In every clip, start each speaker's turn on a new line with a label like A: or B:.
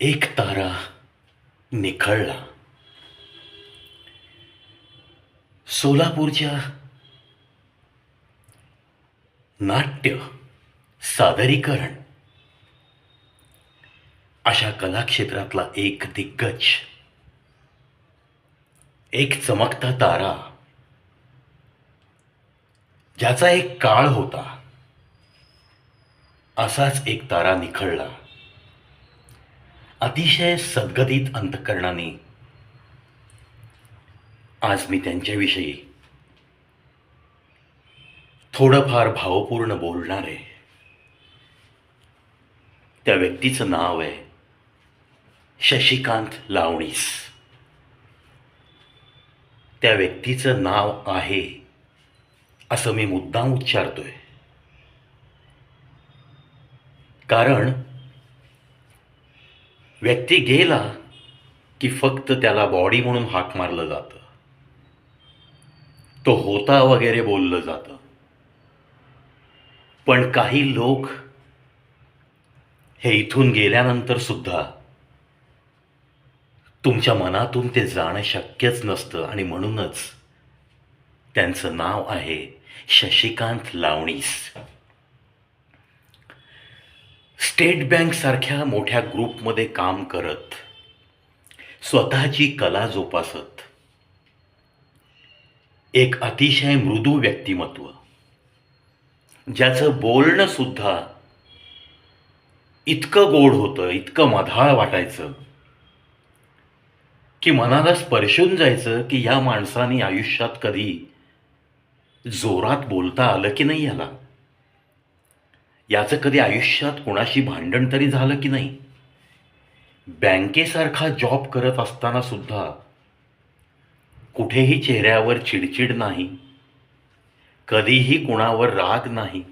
A: एक तारा निखळला. सोलापूरच्या नाट्य सादरीकरण. अशा कलाक्षेत्रातला एक दिग्गज. एक चमकता तारा. ज्याचा एक काळ होता. असाच एक तारा निखळला. अतिशय सद्गतीत अंतकरणाने. आज मी त्यांच्याविषयी थोडंफार भावपूर्ण बोलणार आहे. त्या व्यक्तीचं नाव आहे शशिकांत लावणीस. त्या व्यक्तीचं नाव आहे असं मी मुद्दाम उच्चारतोय. कारण व्यक्ती गेला की फक्त त्याला बॉडी म्हणून हाक मारलं जातं. तो होता वगैरे बोललं जातं. पण काही लोक हे इथून गेल्यानंतर सुद्धा तुमच्या मनातून ते जाणं शक्यच नसतं आणि म्हणूनच त्यांचं नाव आहे शशिकांत लावणीस. स्टेट बँक सारख्या मोठ्या ग्रुपमध्ये काम करत स्वतःची कला जोपासत. एक अतिशय मृदू व्यक्तिमत्व ज्याचं बोलणं सुद्धा इतकं गोड होतं इतकं मधाळ वाटायचं की मनाला स्पर्शून जायचं की या माणसाने आयुष्यात कधी जोरात बोलता आलं की नाही याला. याचं कधी आयुष्यात कोणाशी भांडण तरी झालं की नाही? बँकेसारखा जॉब करत असताना सुद्धा कुठेही चेहऱ्यावर चिडचिड नाही कधीही कुणावर राग नाही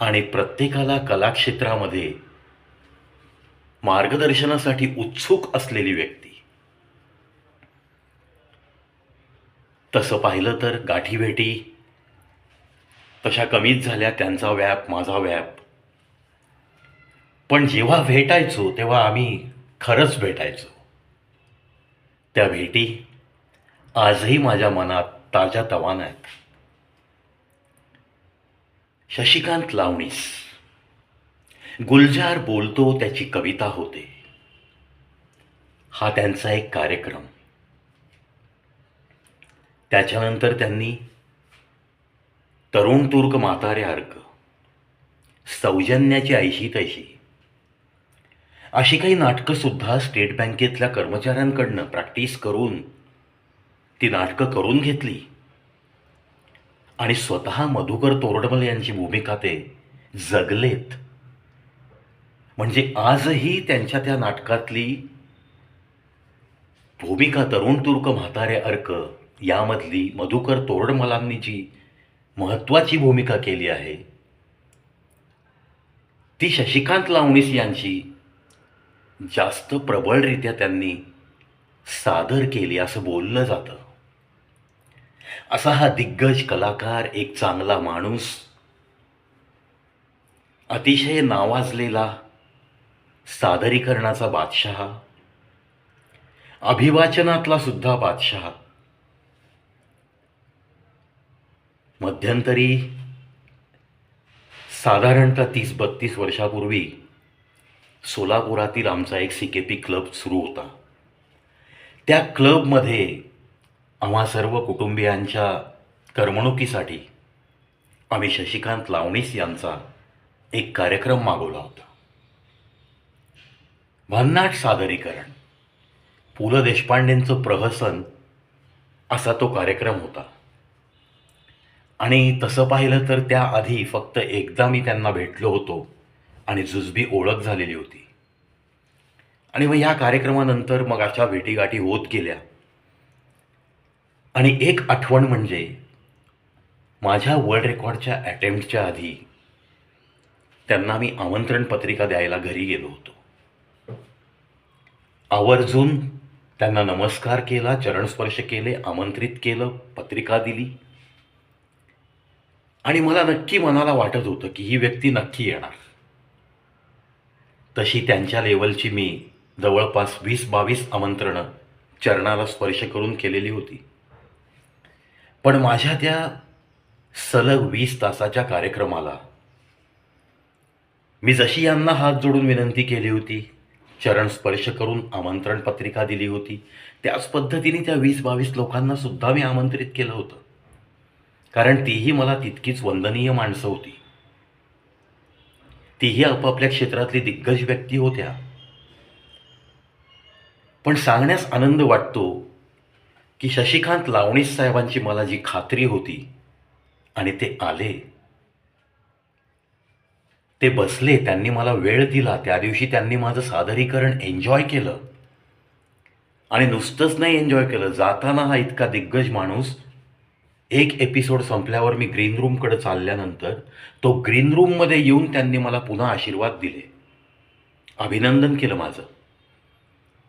A: आणि प्रत्येकाला कलाक्षेत्रामध्ये मार्गदर्शनासाठी उत्सुक असलेली व्यक्ती. तसं पाहिलं तर गाठीभेटी तशा कमीच झाल्या त्यांचा व्याप माझा व्याप. पण जेव्हा भेटायचो तेव्हा आम्ही खरंच भेटायचो. त्या भेटी आजही माझ्या मनात ताज्या तवान आहेत. शशिकांत लावणीस. गुलजार बोलतो त्याची कविता होते. हा त्यांचा एक कार्यक्रम. त्याच्यानंतर त्यांनी तरुण तुर्क म्हातारे अर्क. सौजन्याची ऐशी तैशी. अशी काही नाटकंसुद्धा स्टेट बँकेतल्या कर्मचाऱ्यांकडनं प्रॅक्टिस करून ती नाटकं करून घेतली. आणि स्वतः मधुकर तोरडमल यांची भूमिका ते जगलेत. म्हणजे आजही त्यांच्या त्या नाटकातली भूमिका तरुण तुर्क म्हातारे अर्क यामधली मधुकर तोरडमलांनी जी महत्त्वाची भूमिका केली आहे. ती शशिकांत लावणीस यांची जास्त प्रबळरित्या त्यांनी सादर केली असं बोललं जातं. असा हा दिग्गज कलाकार एक चांगला माणूस अतिशय नावाजलेला सादरीकरणाचा बादशहा अभिवाचनातला सुद्धा बादशहा मध्यंतरी साधारणतः तीस बत्तीस वर्षापूर्वी सोलापुरातील आमचा एक सी के पी क्लब सुरू होता. त्या क्लबमध्ये आम्हा सर्व कुटुंबियांच्या करमणुकीसाठी आम्ही शशिकांत लावणीस यांचा एक कार्यक्रम मागवला होता. भन्नाट सादरीकरण पु ल देशपांडेंचं प्रहसन असा तो कार्यक्रम होता. आणि तसं पाहिलं तर त्याआधी फक्त एकदा मी त्यांना भेटलो होतो आणि जुजबी ओळख झालेली होती. आणि मग या कार्यक्रमानंतर मग अशा भेटीगाठी होत गेल्या. आणि एक आठवण म्हणजे माझ्या वर्ल्ड रेकॉर्डच्या अटेम्प्टच्या आधी त्यांना मी आमंत्रण पत्रिका द्यायला घरी गेलो होतो. आवर्जून त्यांना नमस्कार केला चरणस्पर्श केले आमंत्रित केलं पत्रिका दिली. आणि मला नक्की मनाला वाटत होतं की ही व्यक्ती नक्की येणार. तशी त्यांच्या लेवलची मी जवळपास वीस बावीस आमंत्रणं चरणाला स्पर्श करून केलेली होती. पण माझ्या त्या सलग वीस तासाच्या कार्यक्रमाला मी जशी यांना हात जोडून विनंती केली होती चरण स्पर्श करून आमंत्रण पत्रिका दिली होती त्याच पद्धतीने त्या वीस बावीस लोकांना सुद्धा मी आमंत्रित केलं होतं. कारण तीही मला तितकीच वंदनीय माणसं होती. तीही आपापल्या क्षेत्रातली दिग्गज व्यक्ती होत्या. पण सांगण्यास आनंद वाटतो की शशिकांत लावणीस साहेबांची मला जी खात्री होती आणि ते आले. ते बसले त्यांनी मला वेळ दिला त्या दिवशी त्यांनी माझं सादरीकरण एन्जॉय केलं. आणि नुसतंच नाही एन्जॉय केलं जाताना हा इतका दिग्गज माणूस एक एपिसोड संपल्यावर मी ग्रीन रूमकडे चालल्यानंतर तो ग्रीन रूममध्ये येऊन त्यांनी मला पुन्हा आशीर्वाद दिले. अभिनंदन केलं माझं.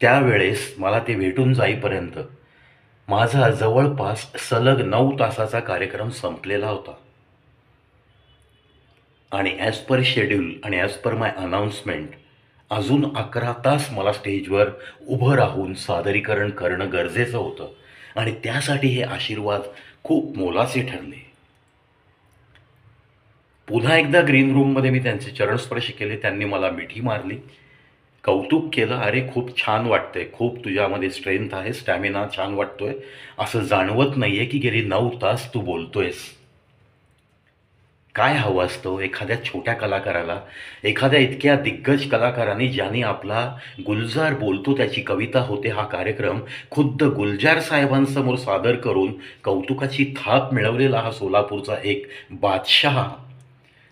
A: त्यावेळेस मला ते भेटून जाईपर्यंत माझा जवळपास सलग नऊ तासाचा कार्यक्रम संपलेला होता. आणि ॲज पर शेड्यूल आणि ॲज पर माय अनाऊन्समेंट अजून अकरा तास मला स्टेजवर उभं राहून सादरीकरण करणं गरजेचं होतं. आणि त्यासाठी हे आशीर्वाद खूप मोलाचे ठरले. पुन्हा एकदा ग्रीन रूममध्ये मी त्यांचे चरणस्पर्श केले त्यांनी मला मिठी मारली. कौतुक केलं अरे खूप छान वाटतंय खूप तुझ्यामध्ये स्ट्रेंथ आहे स्टॅमिना छान वाटतोय. असं जाणवत नाहीये की गेली नऊ तास तू बोलतोयस. काय हवं असतं एखाद्या छोट्या कलाकाराला? एखाद्या इतक्या दिग्गज कलाकारांनी ज्याने आपला गुलजार बोलतो त्याची कविता होते हा कार्यक्रम खुद्द गुलजार साहेबांसमोर सादर करून कौतुकाची थाप मिळवलेला हा सोलापूरचा एक बादशहा.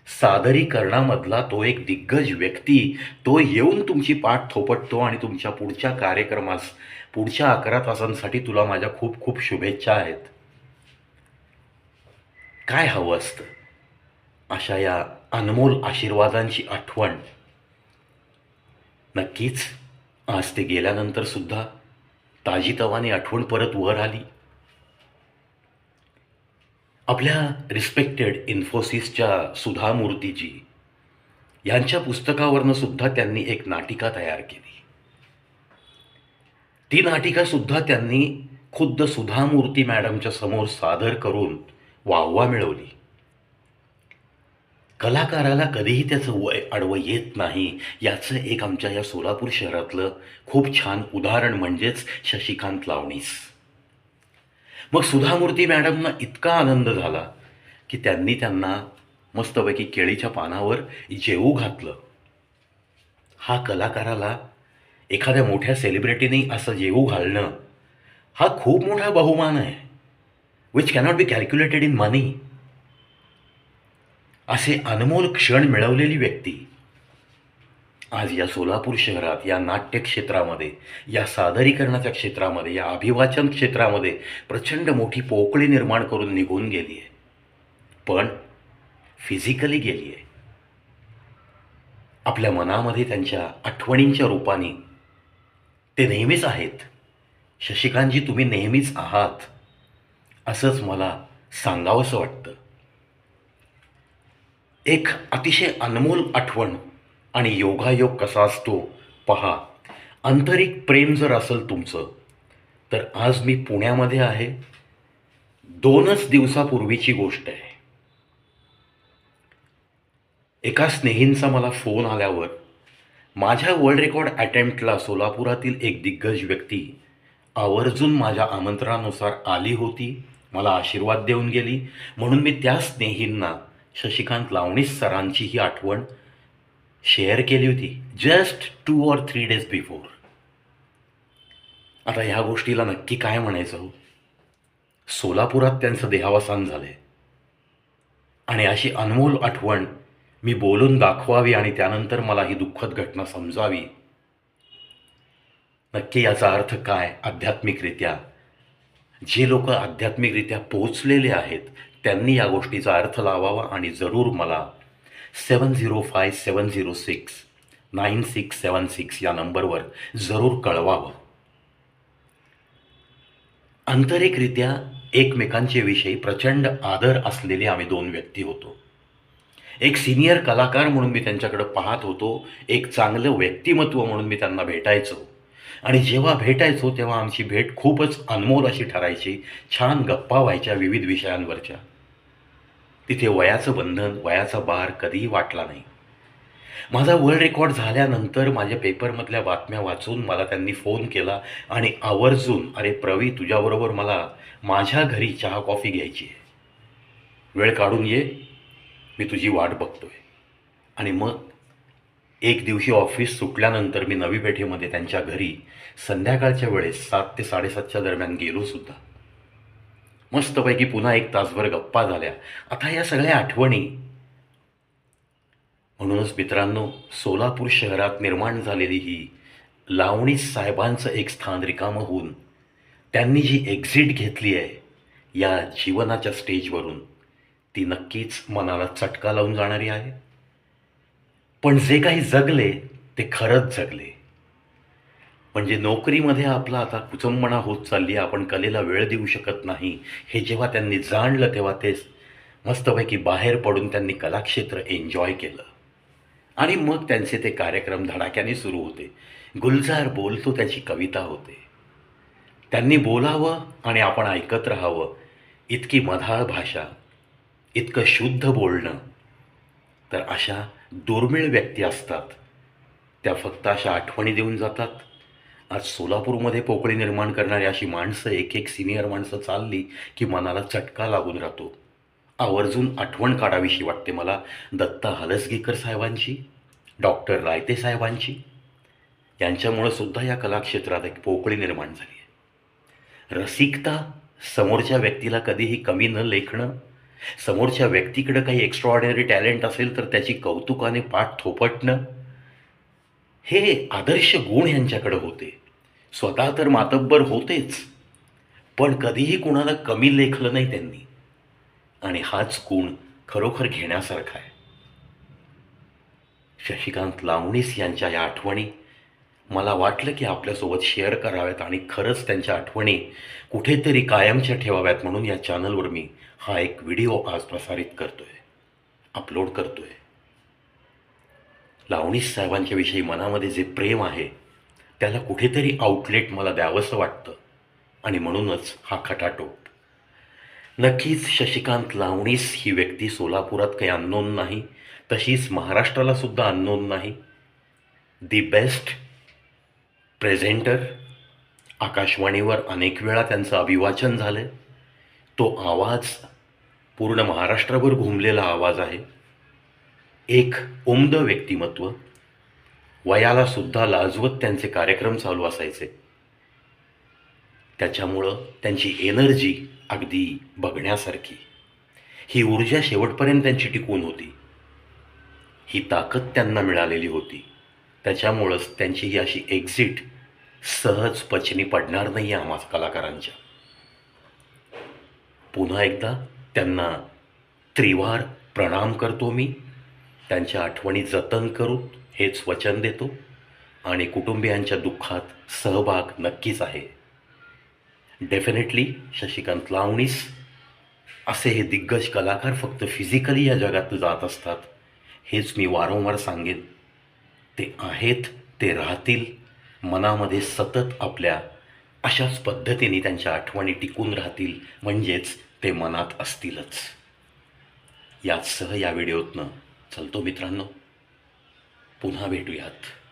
A: सादरीकरणामधला तो एक दिग्गज व्यक्ती तो येऊन तुमची पाठ थोपटतो आणि तुमच्या पुढच्या कार्यक्रमास पुढच्या अकरा तासांसाठी तुला माझ्या खूप खूप शुभेच्छा आहेत. काय हवं असतं? अशा या अनमोल आशीर्वादांची आठवण नक्कीच आज ते गेल्यानंतर सुद्धा ताजीतवानी आठवण परत वर आली. आपल्या रिस्पेक्टेड इन्फोसिसच्या सुधा मूर्तीजी यांच्या पुस्तकावरनं सुद्धा त्यांनी एक नाटिका तयार केली. ती नाटिका सुद्धा त्यांनी खुद्द सुधा मूर्ती मॅडमच्या समोर सादर करून वाहवा मिळवली. कलाकाराला कधीही त्याचं वय आडवं येत नाही. याचं एक आमच्या या सोलापूर शहरातलं खूप छान उदाहरण म्हणजेच शशिकांत लावणीस. मग सुधामूर्ती मॅडमना इतका आनंद झाला की त्यांनी त्यांना मस्तपैकी केळीच्या पानावर जेवू घातलं. हा कलाकाराला एखाद्या मोठ्या सेलिब्रिटीने असं जेवू घालणं हा खूप मोठा बहुमान आहे. Which cannot be calculated in money असे अनमोल क्षण मिळवलेली व्यक्ती. आज या सोलापूर शहरात या नाट्य क्षेत्रामध्ये या सादरीकरणाच्या क्षेत्रामध्ये या अभिवाचन क्षेत्रामध्ये प्रचंड मोठी पोकळी निर्माण करून निघून गेली आहे पण फिजिकली गेली आहे आपल्या मनामध्ये त्यांच्या आठवणींच्या रूपाने ते नेहमीच आहेत. शशिकांतजी तुम्ही नेहमीच आहात असंच मला सांगावंसं वाटतं. एक अतिशय अनमोल आठवण आणि योगायोग कसा असतो पहा. आंतरिक प्रेम जर असेल तुमचं तर आज मी पुण्यामध्ये आहे. दोनच दिवसापूर्वीची गोष्ट आहे. एका स्नेहींचा मला फोन आल्यावर माझ्या वर्ल्ड रेकॉर्ड अटेम्प्टला सोलापुरातील एक दिग्गज व्यक्ती आवर्जून माझ्या आमंत्रणानुसार आली होती मला आशीर्वाद देऊन गेली. म्हणून मी त्या स्नेहींना शशिकांत लावणीस सरांची ही आठवण शेअर केली होती just two or three days before आता ह्या गोष्टीला नक्की काय म्हणायचं हो? सोलापुरात त्यांचं देहावसान झालंय. आणि अशी अनमोल आठवण मी बोलून दाखवावी आणि त्यानंतर मला ही दुःखद घटना समजावी. नक्की याचा अर्थ काय? आध्यात्मिकरित्या. जे लोक आध्यात्मिकरित्या पोचलेले आहेत त्यांनी या गोष्टीचा अर्थ लावावा आणि जरूर मला seven zero five seven zero six nine six seven six या नंबरवर जरूर कळवावं. आंतरिकरित्या एकमेकांचे विषयी प्रचंड आदर असलेले आम्ही दोन व्यक्ती होतो. एक सिनियर कलाकार म्हणून मी त्यांच्याकडं पाहत होतो एक चांगलं व्यक्तिमत्व म्हणून मी त्यांना भेटायचो. आणि जेव्हा भेटायचो तेव्हा आमची भेट खूपच अनमोल अशी ठरायची छान गप्पा व्हायच्या विविध विषयांवरच्या. तिथे वयाचं बंधन वयाचा बार कधीही वाटला नाही. माझा वर्ल्ड रेकॉर्ड झाल्यानंतर माझ्या पेपरमधल्या बातम्या वाचून मला त्यांनी फोन केला आणि आवर्जून अरे प्रवी तुझ्याबरोबर मला माझ्या घरी चहा कॉफी घ्यायची आहे. वेळ काढून ये मी तुझी वाट बघतोय. आणि मग एक दिवशी ऑफिस सुटल्यानंतर मी नवी पेठेमध्ये त्यांच्या घरी संध्याकाळच्या वेळेस सात ते साडेसातच्या दरम्यान गेलो सुद्धा. मस्तपैकी पुन्हा एक तासभर गप्पा झाल्या. आता या सगळ्या आठवणी. म्हणूनच मित्रांनो सोलापूर शहरात निर्माण झालेली ही लावणी साहेबांचं एक स्थान रिकामं होऊन त्यांनी जी एक्झिट घेतली आहे या जीवनाच्या स्टेजवरून ती नक्कीच मनाला चटका लावून जाणारी आहे. पण जे काही जगले ते खरंच जगले. म्हणजे नोकरीमध्ये आपला आता कुचंबणा होत चालली आहे आपण कलेला वेळ देऊ शकत नाही. हे जेव्हा त्यांनी जाणलं तेव्हा ते मस्तपैकी बाहेर पडून त्यांनी कलाक्षेत्र एन्जॉय केलं. आणि मग त्यांचे ते कार्यक्रम धडाक्याने सुरू होते. गुलजार बोलतो त्याची कविता होते. त्यांनी बोलावं आणि आपण ऐकत राहावं. इतकी मधाळ भाषा इतकं शुद्ध बोलणं. तर अशा दुर्मिळ व्यक्ती असतात. त्या फक्त अशा आठवणी देऊन जातात. आज सोलापूरमध्ये पोकळी निर्माण करणारी अशी माणसं एक एक सिनियर माणसं चालली की मनाला चटका लागून राहतो. आवर्जून आठवण काढावीशी वाटते मला दत्ता हलसगीकर साहेबांची डॉक्टर रायते साहेबांची. यांच्यामुळं सुद्धा या कलाक्षेत्रात एक पोकळी निर्माण झाली आहे. रसिकता समोरच्या व्यक्तीला कधीही कमी न लेखणं समोरच्या व्यक्तीकडं काही एक्स्ट्रॉऑर्डिनरी टॅलेंट असेल तर त्याची कौतुकाने पाठ थोपटणं हे आदर्श गुण यांच्याकडे होते. स्वतः तर मातब्बर होतेच. पण कधीही कुणाला कमी लेखलं नाही त्यांनी. आणि हाच गुण खरोखर घेण्यासारखा आहे. शशिकांत लावणीस यांच्या या आठवणी मला वाटलं की आपल्यासोबत शेअर कराव्यात आणि खरंच त्यांच्या आठवणी कुठेतरी कायमच्या ठेवाव्यात म्हणून या चॅनलवर मी हा एक व्हिडिओ आज प्रसारित करतोय. अपलोड करतोय. लावणीस साहेबांच्या विषयी मनामध्ये जे प्रेम आहे त्याला कुठेतरी आउटलेट मला द्यावंसं वाटतं. आणि म्हणूनच हा खटाटोप. नक्कीच शशिकांत लावणीस ही व्यक्ती सोलापुरात काही अननोन नाही तशीच महाराष्ट्राला सुद्धा अननोन नाही. दी बेस्ट प्रेझेंटर आकाशवाणीवर अनेक वेळा त्यांचं अभिवाचन झालं तो आवाज पूर्ण महाराष्ट्रभर घुमलेला आवाज आहे. एक उमद व्यक्तिमत्व. वयाला सुद्धा लाजवत त्यांचे कार्यक्रम चालू असायचे. त्याच्यामुळं त्यांची एनर्जी अगदी बघण्यासारखी. ही ऊर्जा शेवटपर्यंत त्यांची टिकून होती. ही ताकद त्यांना मिळालेली होती. त्याच्यामुळंच त्यांची ही अशी एक्झिट सहज पचनी पडणार नाही आहे आम्हा कलाकारांच्या. पुन्हा एकदा त्यांना त्रिवार प्रणाम करतो मी. त्यांच्या आठवणी जतन करू हेच वचन देतो. आणि कुटुंबियांच्या दुःखात सहभाग नक्कीच आहे. डेफिनेटली शशिकांत लावणीस असे हे दिग्गज कलाकार फक्त फिजिकली या जगात जात असतात हेच मी वारंवार सांगेन. ते आहेत ते राहतील मनामध्ये सतत आपल्या अशाच पद्धतीने त्यांच्या आठवणी टिकून राहतील म्हणजेच ते मनात असतीलच. याचसह या व्हिडिओतनं चलतो मित्रांनो. पुन्हा भेटूयात.